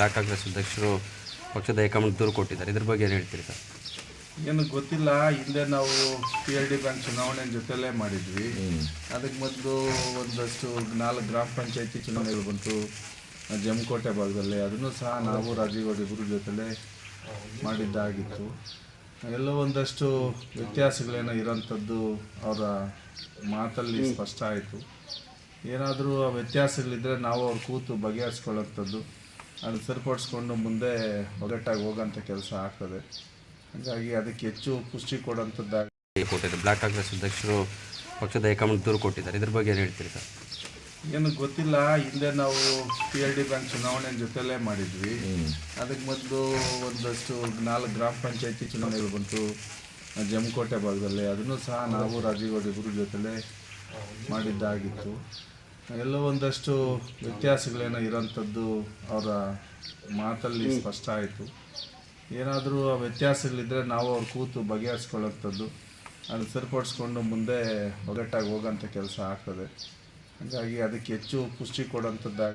Block Congress ಅಧ್ಯಕ್ಷರು ಪಕ್ಷದ high command ದೂರು ಕೊಟ್ಟಿದ್ದಾರೆ. ಇದ್ರ ಬಗ್ಗೆ ಏನು ಹೇಳ್ತೀರಿ ಸರ್? ಏನು ಗೊತ್ತಿಲ್ಲ. ಹಿಂದೆ ನಾವು ಪಿ ಎಲ್ ಡಿ ಬ್ಯಾಂಕ್ ಚುನಾವಣೆ ಜೊತೆಲೇ ಮಾಡಿದ್ವಿ. ಅದಕ್ಕೆ ಮೊದಲು ಒಂದಷ್ಟು ನಾಲ್ಕು ಗ್ರಾಮ ಪಂಚಾಯತಿ ಚುನಾವಣೆಗಳು ಬಂತು. ಜಮಕೋಟೆ ಭಾಗದಲ್ಲಿ. ಅದನ್ನು ಸಹ ನಾವು ರಾಜೀವ್ ಗೌಡ ಇಬ್ಬರು ಜೊತೆಲೇ ಮಾಡಿದ್ದಾಗಿತ್ತು. ಎಲ್ಲೋ ಒಂದಷ್ಟು ವ್ಯತ್ಯಾಸಗಳೇನೋ ಇರೋಂಥದ್ದು ಅವರ ಮಾತಲ್ಲಿ ಸ್ಪಷ್ಟ ಆಯಿತು. ಏನಾದರೂ ಆ ವ್ಯತ್ಯಾಸಗಳಿದ್ದರೆ ನಾವು ಅವ್ರು ಕೂತು ಬಗೆಹರಿಸ್ಕೊಳ್ಳೋಂಥದ್ದು. ಅದನ್ನು ಸರಿಪಡಿಸ್ಕೊಂಡು ಮುಂದೆ ಒಗಟ್ಟಾಗಿ ಹೋಗೋಂಥ ಕೆಲಸ ಆಗ್ತದೆ. ಹಾಗಾಗಿ ಅದಕ್ಕೆ ಹೆಚ್ಚು ಪುಷ್ಟಿ ಕೊಡೋಂಥದ್ದಾಗಿ ಕೊಟ್ಟಿದೆ ಬ್ಲಾಕ್ ಕಾಂಗ್ರೆಸ್ ಅಧ್ಯಕ್ಷರು ಪಕ್ಷದ ಹೈಕಮಾಂಡ್ ದೂರು ಕೊಟ್ಟಿದ್ದಾರೆ. ಇದ್ರ ಬಗ್ಗೆ ಏನು ಹೇಳ್ತೀರಿ ಸರ್? ಏನು ಗೊತ್ತಿಲ್ಲ. ಹಿಂದೆ ನಾವು ಪಿ ಎಲ್ ಡಿ ಬ್ಯಾಂಕ್ ಚುನಾವಣೆ ಜೊತೆಲೇ ಮಾಡಿದ್ವಿ. ಅದಕ್ಕೆ ಮೊದಲು ಒಂದಷ್ಟು ನಾಲ್ಕು ಗ್ರಾಮ ಪಂಚಾಯತಿ ಚುನಾವಣೆಗಳು ಬಂತು. ಜಮಕೋಟೆ ಭಾಗದಲ್ಲಿ. ಅದನ್ನು ಸಹ ನಾವು ರಾಜೀವ್ ಗೌಡ ಇಬ್ಬರು ಜೊತೆಲೇ ಮಾಡಿದ್ದಾಗಿತ್ತು. ಎಲ್ಲೋ ಒಂದಷ್ಟು ವ್ಯತ್ಯಾಸಗಳೇನೋ ಇರೋಂಥದ್ದು ಅವರ ಮಾತಲ್ಲಿ ಸ್ಪಷ್ಟ ಆಯಿತು. ಏನಾದರೂ ಆ ವ್ಯತ್ಯಾಸಗಳಿದ್ದರೆ ನಾವು ಅವ್ರು ಕೂತು ಬಗೆಹರಿಸ್ಕೊಳ್ಳೋಂಥದ್ದು ಅದನ್ನು ಸರಿಪಡಿಸ್ಕೊಂಡು ಮುಂದೆ ಒಗ್ಗಟ್ಟಾಗಿ ಹೋಗೋಂಥ ಕೆಲಸ ಆಗ್ತದೆ. ಹಾಗಾಗಿ ಅದಕ್ಕೆ ಹೆಚ್ಚು ಪುಷ್ಟಿ ಕೊಡೋಂಥದ್ದಾಗಿ